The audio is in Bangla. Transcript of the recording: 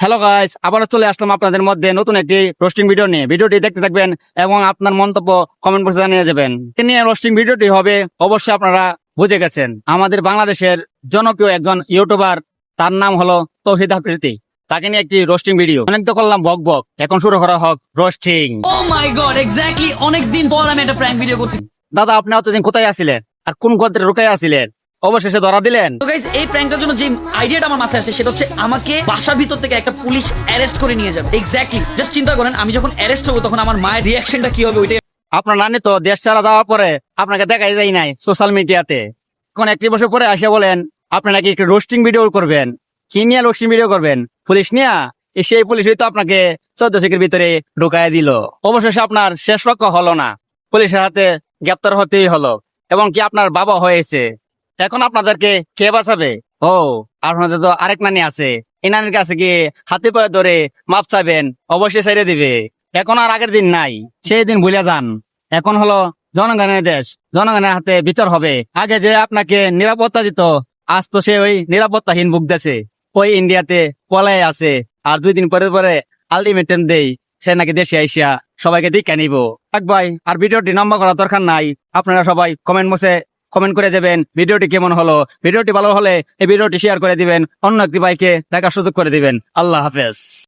হ্যালো গাইস আবারও চলে আসলাম আপনাদের মধ্যে নতুন একটি রোস্টিং ভিডিও নিয়ে। ভিডিওটি দেখতে থাকবেন এবং আপনার মন্তব্য কমেন্ট বক্সে জানিয়ে যাবেন। এ নিয়ে রোস্টিং ভিডিওটি হবে অবশ্যই আপনারা বুঝে গেছেন। আমাদের বাংলাদেশের জনপ্রিয় একজন ইউটিউবার তার নাম হলো তৌহিদ আফ্রিদি। তাকে নিয়ে একটি রোস্টিং ভিডিও অনেক তো করলাম বক বক। এখন শুরু করা হোক roasting oh my god exactly অনেক দিন পর আমি একটা প্র্যাঙ্ক ভিডিও করছি। দাদা আপনি অতদিন কোথায় আছিলেন? আর কোন গদ্রে রুকাই আছিলেন? অবশেষে ধরা দিলেন। তো গাইজ এই প্র্যাঙ্কটার জন্য যে আইডিয়াটা আমার মাথায় আসছে সেটা হচ্ছে আমাকে বাসার ভিতর থেকে একটা পুলিশ অ্যারেস্ট করে নিয়ে যাবে। এক্স্যাক্টলি জাস্ট চিন্তা করেন আমি যখন অ্যারেস্ট হব তখন আমার মায়ের রিয়াকশনটা কি হবে ওইটাই আপনার নানি তো দেশ ছাড়া যাওয়ার পরে আপনাকে দেখাই যায় নাই সোশ্যাল মিডিয়াতে এখন একটি বছর পরে আসে বলেন আপনি নাকি একটু রোস্টিং ভিডিও করবেন? কি নিয়ে রোস্টিং ভিডিও করবেন? পুলিশ নিয়া? এই সেই পুলিশই তো আপনাকে চোদ্দ শিখের ভিতরে ঢুকাই দিল। অবশেষে আপনার শেষ রক্ষা হলো না। পুলিশের হাতে গ্রেপ্তার হতেই হলো এবং কি আপনার বাবা হয়েছে? এখন আপনাদেরকে কে বাঁচাবে? ও, আপনাদের তো আরেক নানি আছে। এই নানির কাছে গিয়ে হাতে পায়ে ধরে মাপ চাইবেন, অবশ্যই ছেড়ে দিবে। এখন আর আগের দিন নাই, সেই দিন ভুলে যান। এখন হলো জনগণের দেশ, জনগণের হাতে বিচার হবে। আগে যে আপনাকে নিরাপত্তা দিত, আজ তো সে ওই নিরাপত্তাহীন ভুগতেছে ওই ইন্ডিয়াতে পলাই আছে, আর দুই দিন পরে পরে আলটিমেটাম দেই, সে নাকি দেশে আইসিয়া সবাইকে দিকে নিব। ভাই, আর ভিডিওটি নম্বর করার দরকার নাই। আপনারা সবাই কমেন্ট বসে কমেন্ট করে দেবেন ভিডিওটি কেমন হলো? ভিডিওটি ভালো হলে এই ভিডিওটি শেয়ার করে দিবেন। অন্য একটি ভাইকে দেখার সুযোগ করে দিবেন। আল্লাহ হাফেজ।